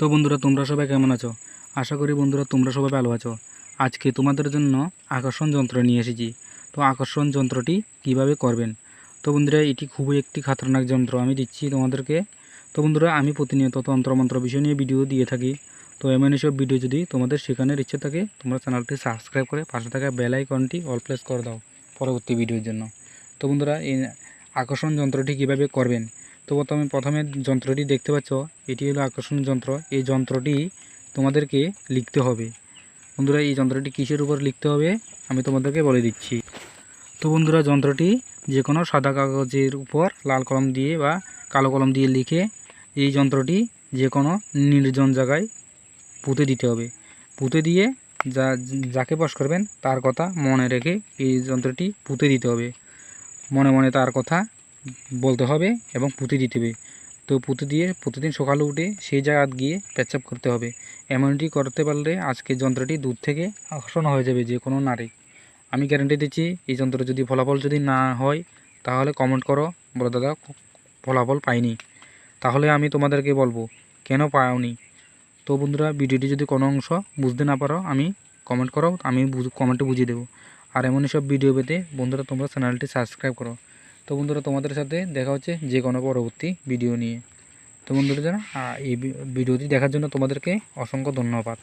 তো বন্ধুরা, তোমরা সবাই কেমন আছো? আশা করি বন্ধুরা, তোমরা সবাই ভালো আছো। আজকে তোমাদের জন্য আকর্ষণ যন্ত্র নিয়ে এসেছি। তো আকর্ষণ যন্ত্রটি কীভাবে করবেন? তো বন্ধুরা, এটি খুবই একটি খাতরনাক যন্ত্র, আমি দিচ্ছি তোমাদেরকে। তো বন্ধুরা, আমি প্রতিনিয়ত তন্ত্রমন্ত্র বিষয় নিয়ে ভিডিও দিয়ে থাকি। তো এমন সব ভিডিও যদি তোমাদের শেখানোর ইচ্ছে থাকে, তোমরা চ্যানেলটি সাবস্ক্রাইব করে পাশে থাকা বেল আইকনটি অল প্রেস করে দাও পরবর্তী ভিডিওর জন্য। তো বন্ধুরা, এই আকর্ষণ যন্ত্রটি কীভাবে করবেন? তো প্রথমে প্রথমে যন্ত্রটি দেখতে পাচ্ছ, এটি হলো আকর্ষণ যন্ত্র। এই যন্ত্রটি তোমাদেরকে লিখতে হবে। বন্ধুরা, এই যন্ত্রটি কিসের উপর লিখতে হবে, আমি তোমাদেরকে বলে দিচ্ছি। তো বন্ধুরা, যন্ত্রটি যে কোনো সাদা কাগজের উপর লাল কলম দিয়ে বা কালো কলম দিয়ে লিখে এই যন্ত্রটি যে কোনো নির্জন জায়গায় পুঁতে দিতে হবে। পুঁতে দিয়ে যা, যাকে বস করবেন, তার কথা মনে রেখে এই যন্ত্রটি পুঁতে দিতে হবে। মনে মনে তার কথা বলতে হবে এবং পুঁতে দিতে হবে। তো পুঁতে দিয়ে প্রতিদিন সকালে উঠে সেই জায়গা গিয়ে পেচ্ছাপ করতে হবে। এমনটি করতে পারলে আজকে যন্ত্রটি দূর থেকে আকর্ষণ হয়ে যাবে যে কোনো নারী। আমি গ্যারেন্টি দিচ্ছি, এই যন্ত্র যদি ফলাফল যদি না হয়, তাহলে কমেন্ট করো। বলো দাদা ফলাফল পাইনি। তাহলে আমি তোমাদেরকে বলব, কেন পাওনি? তো বন্ধুরা, ভিডিওটি যদি কোনো অংশ বুঝতে না পারো, আমি কমেন্ট করো। আমি কমেন্টে বুঝিয়ে দেবো। আর এমনই সব ভিডিও পেতে বন্ধুরা, তোমরা চ্যানেলটি সাবস্ক্রাইব করো। তো বন্ধুরা, তোমাদের সাথে দেখা হচ্ছে যে কোনো পরবর্তী ভিডিও নিয়ে। তো বন্ধুরা এই ভিডিওটি দেখার জন্য তোমাদেরকে অসংখ্য ধন্যবাদ।